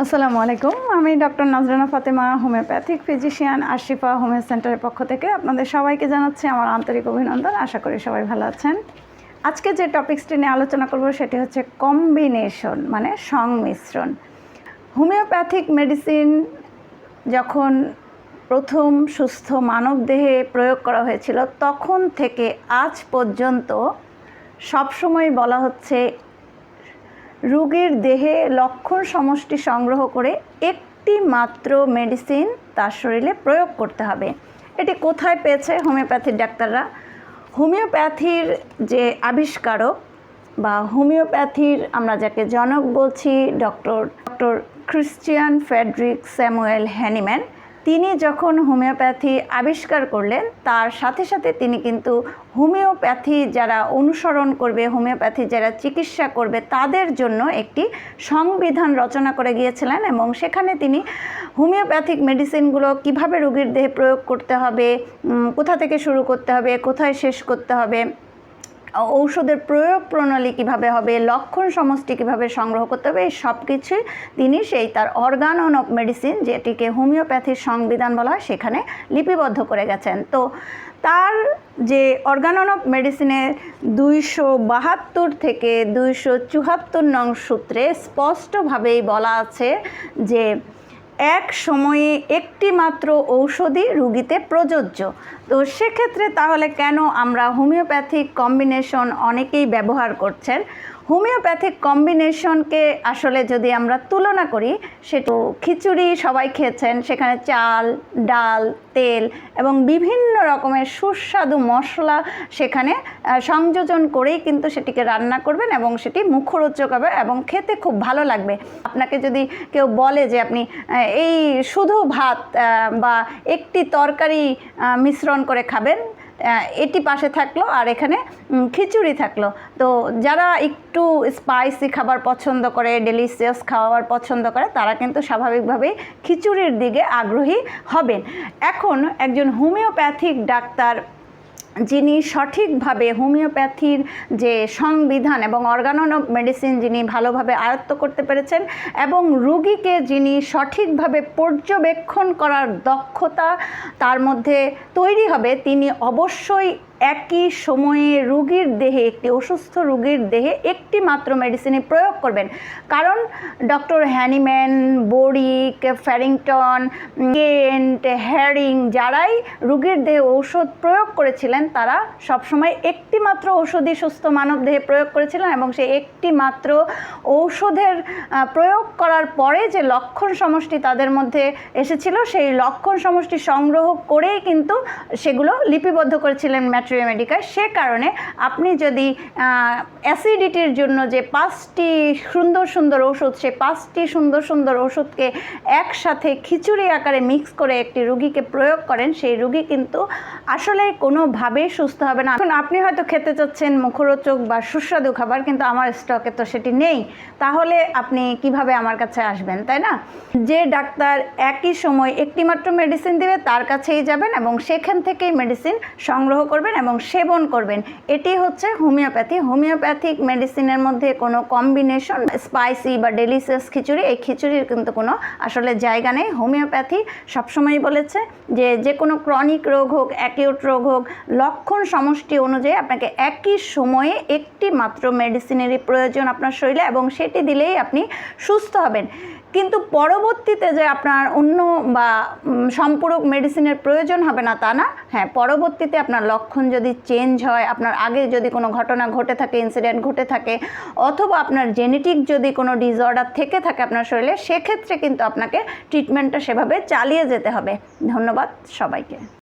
আসসালামু আলাইকুম। আমি doctor Nazrana Fatema, homeopathic physician Ashifa homeo সেন্টারের পক্ষ থেকে আপনাদের সবাইকে জানাচ্ছি আমার আন্তরিক অভিনন্দন। আশা করি সবাই ভালো আছেন। আজকে যে টপিক্সটি নিয়ে আলোচনা করব সেটি হচ্ছে কম্বিনেশন মানে সংমিশ্রণ। হোমিওপ্যাথিক মেডিসিন যখন প্রথম সুস্থ মানব দেহে প্রয়োগ করা হয়েছিল, তখন থেকে আজ পর্যন্ত সবসময় বলা হচ্ছে রোগীর দেহে লক্ষণ সমষ্টি সংগ্রহ করে একটি মাত্র মেডিসিন তার শরীরে প্রয়োগ করতে হবে। এটি কোথায় পেয়েছে? হোমিওপ্যাথির ডাক্তাররা। হোমিওপ্যাথির যে আবিষ্কারক বা হোমিওপ্যাথির আমরা যাকে জনক বলছি, doctor doctor Christian Frederick Samuel Hahnemann তিনি যখন হোমিওপ্যাথি আবিষ্কার করলেন, তার সাথে সাথে তিনি কিন্তু হোমিওপ্যাথি যারা অনুসরণ করবে, হোমিওপ্যাথি যারা চিকিৎসা করবে, তাদের জন্য একটি সংবিধান রচনা করে গিয়েছিলেন এবং সেখানে তিনি হোমিওপ্যাথিক মেডিসিনগুলো কীভাবে রোগীর দেহে প্রয়োগ করতে হবে কোথা থেকে শুরু করতে হবে, কোথায় শেষ করতে হবে ঔষধের প্রয়োগ প্রণালী কীভাবে হবে, লক্ষণ সমষ্টি কীভাবে সংগ্রহ করতে হবে, এই সব কিছুই তিনি সেই তার অর্গানন অফ মেডিসিন যেটিকে হোমিওপ্যাথির সংবিধান বলা হয়, সেখানে লিপিবদ্ধ করে গেছেন। তো তার যে অর্গানন অফ মেডিসিনের দুইশো বাহাত্তর থেকে দুইশো চুহাত্তর নং সূত্রে স্পষ্টভাবেই বলা আছে যে এক সময়ে একটি মাত্র ঔষধই রুগীতে প্রযোজ্য। তো সেক্ষেত্রে তাহলে কেন আমরা হোমিওপ্যাথিক কম্বিনেশন অনেকেই ব্যবহার করছেন? হোমিওপ্যাথিক কম্বিনেশনকে আসলে যদি আমরা তুলনা করি সেটা খিচুড়ি সবাই খেয়েছেন, সেখানে চাল, ডাল, তেল এবং বিভিন্ন রকমের সুস্বাদু মশলা সেখানে সংযোজন করেই কিন্তু সেটিকে রান্না করবেন এবং সেটি মুখরোচক হবে এবং খেতে খুব ভালো লাগবে। আপনাকে যদি কেউ বলে যে আপনি এই শুধু ভাত বা একটি তরকারি মিশ্রণ করে খাবেন এটি পাশে থাকল আর এখানে খিচুড়ি থাকল। তো যারা একটু স্পাইসি খাবার পছন্দ করে ডেলিশিয়াস খাওয়ার পছন্দ করে, তারা কিন্তু স্বাভাবিকভাবেই খিচুড়ির দিকে আগ্রহী হবেন। এখন একজন হোমিওপ্যাথিক ডাক্তার যিনি সঠিকভাবে হোমিওপ্যাথির যে সংবিধান এবং অর্গানন মেডিসিন যিনি ভালোভাবে আয়ত্ত করতে পেরেছেন এবং রুগীকে যিনি সঠিকভাবে পর্যবেক্ষণ করার দক্ষতা তার মধ্যে তৈরি হবে, তিনি অবশ্যই একই সময়ে রুগীর দেহে, একটি অসুস্থ রুগীর দেহে একটি মাত্র মেডিসিনই প্রয়োগ করবেন। কারণ doctor Hahnemann Boericke Farrington Kent Hering যারাই রুগীর দেহে ঔষধ প্রয়োগ করেছিলেন, তারা সবসময় একটি মাত্র ঔষধই সুস্থ মানব দেহে প্রয়োগ করেছিলেন এবং সেই একটি মাত্র ঔষধের প্রয়োগ করার পরে যে লক্ষণ সমষ্টি তাদের মধ্যে এসেছিল, সেই লক্ষণ সমষ্টি সংগ্রহ করেই কিন্তু সেগুলো লিপিবদ্ধ করেছিলেন ম্যাট্রিও মেডিকায় সে কারণে আপনি যদি অ্যাসিডিটির জন্য যে পাঁচটি সুন্দর সুন্দর ওষুধ সেই পাঁচটি সুন্দর সুন্দর ওষুধকে একসাথে খিচুড়ি আকারে মিক্স করে একটি রুগীকে প্রয়োগ করেন, সেই রুগী কিন্তু আসলে কোনোভাবেই সুস্থ হবে না। এখন আপনি হয়তো খেতে চাচ্ছেন মুখরোচক বা সুস্বাদু খাবার, কিন্তু আমার স্টকে তো সেটি নেই। তাহলে আপনি কীভাবে আমার কাছে আসবেন, তাই না? যে ডাক্তার একই সময় একটি মাত্র মেডিসিন দিবে, তার কাছেই যাবেন এবং সেখান থেকেই মেডিসিন সংগ্রহ করবেন এবং সেবন করবেন। এটি হচ্ছে হোমিওপ্যাথি। হোমিওপ্যাথিক মেডিসিনের মধ্যে কোনো কম্বিনেশন স্পাইসি বা ডেলিসিয়াস খিচুড়ি, এই খিচুড়ির কিন্তু কোনো আসলে জায়গা নেই। হোমিওপ্যাথি সবসময়ই বলেছে যে যে কোনো ক্রনিক রোগ হোক অ্যাকিউট রোগ হোক, লক্ষণ সমষ্টি অনুযায়ী আপনাকে একই সময়ে একটি মাত্র মেডিসিনেরই প্রয়োজন আপনার শরীরে এবং সেটি দিলেই আপনি সুস্থ হবেন। কিন্তু পরবর্তীতে যে আপনার অন্য বা সম্পূরক মেডিসিনের প্রয়োজন হবে না তা না। হ্যাঁ পরবর্তীতে আপনার লক্ষণ যদি চেঞ্জ হয়, আপনার আগে যদি কোনো ঘটনা ঘটে থাকে ইনসিডেন্ট ঘটে থাকে, অথবা আপনার জেনেটিক যদি কোনো ডিসঅর্ডার থেকে থাকে আপনার শরীরে, সেক্ষেত্রে কিন্তু আপনাকে ট্রিটমেন্টটা সেভাবে চালিয়ে যেতে হবে। ধন্যবাদ সবাইকে।